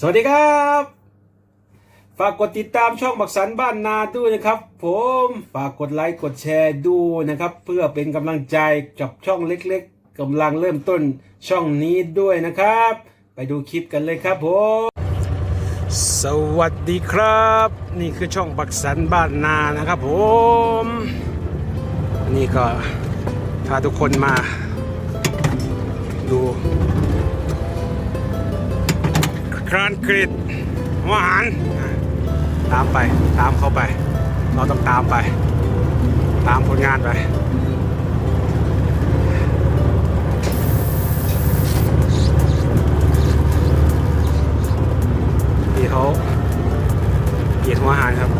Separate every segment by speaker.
Speaker 1: สวัสดีครับ ฝากกดติดตามช่องบักสันบ้านนาด้วยนะครับ ผมฝากกดไลค์กดแชร์ด้วยนะครับ เพื่อเป็นกำลังใจกับช่องเล็กๆกำลังเริ่มต้นช่องนี้ด้วยนะครับ ไปดูคลิปกันเลยครับผมสวัสดีครับ นี่คือช่องบักสันบ้านนานะครับผม นี่ก็พาทุกคนมา ดู ครานกริดหวานตามไปตามเข้าไป เราต้องตามไป ตามผลงานไปที่เขาเกียรติหัวอาหารครับ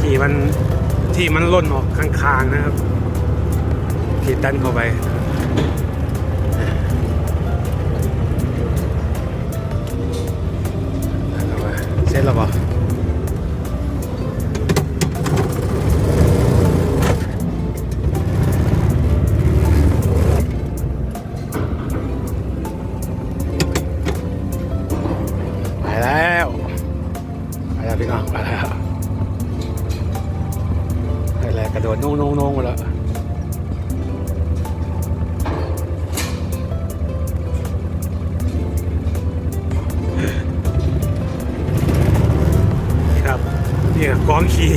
Speaker 1: ที่มันที่มันล่นออกข้างๆนะครับที่ดันเข้าไป พี่น้องไปแล้วไปแล้วกระโดดโน่งโน่งโน่งแล้วครับนี่ครับกองขี่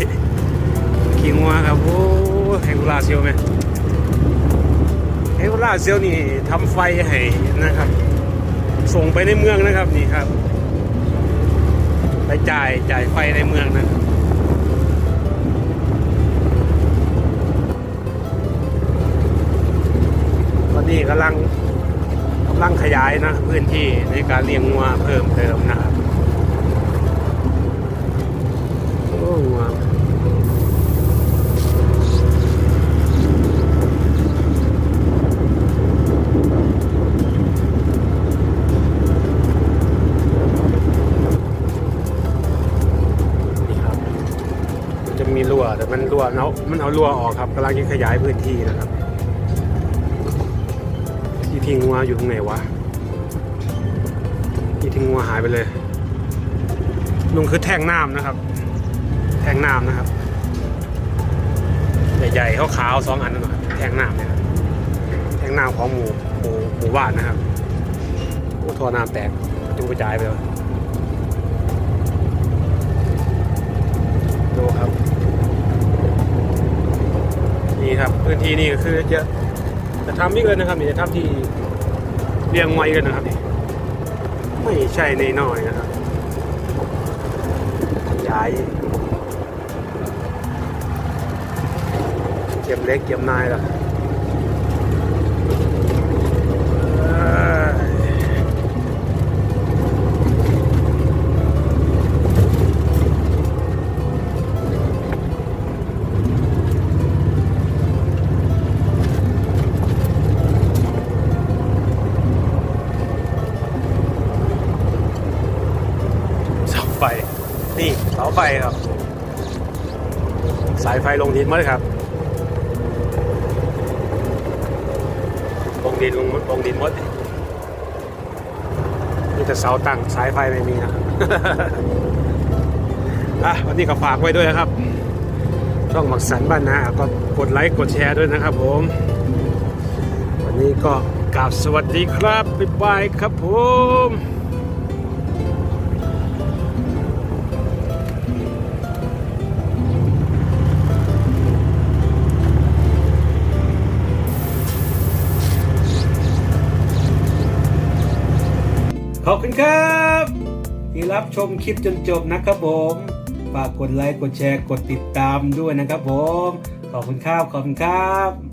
Speaker 1: ขี่งัวครับโอ้แฮงกุลาเซียวไหมแฮงกุลาเซียวนี่ทำไฟให้นะครับ ส่งไปในเมืองนะครับนี่ครับ ไปจ่ายจ่ายไฟในเมืองนะครับตอนนี้กำลังกำลังขยายนะ พื้นที่ในการเลี้ยงงัวเพิ่มเติมนะครับ มีรั้วแต่มันรั้วเนาะมันเอารั้วออกครับกำลังจะขยายพื้นที่นะครับ ที่ทิ้งงัวอยู่ตรงไหนวะที่ทิ้งงัวหายไปเลยลุงคือแท่งน้ำนะครับ แท่งน้ำนะครับ ใหญ่ๆขาวๆสองอันนั่นนะครับแท่งน้ำเนี่ยแท่งน้ำของหมู่หมู่หมู่บ้านนะครับโอ้ท่อน้ำแตกประตูกระจายไปเลยดูครับ นี่ครับพื้นที่นี่ก็คือจะจะทำนี่เลยนะครับนี่จะทำที่เรียงไว้กันนะครับนี่ไม่ใช่ในน้อยนะครับย้ายเก็บเล็กเก็บนายล่ะ สาไฟครับ สายไฟลงดินหมาเลยครับลงดินลงลงดินหมดมีแต่เสาตั้งสายไฟไม่มีนะอะวันนี้ก็ฝากไว้ด้วยนะครับ ช่องหมักสันบ้านนาก็กดไลค์กดแชร์ด้วยนะครับผม วันนี้ก็กราบสวัสดีครับบ๊ายบายครับผม ขอบคุณครับ ที่รับชมคลิปจนจบนะครับผม ฝากกดไลค์กดแชร์กดติดตามด้วยนะครับผม ขอบคุณครับขอบคุณครับ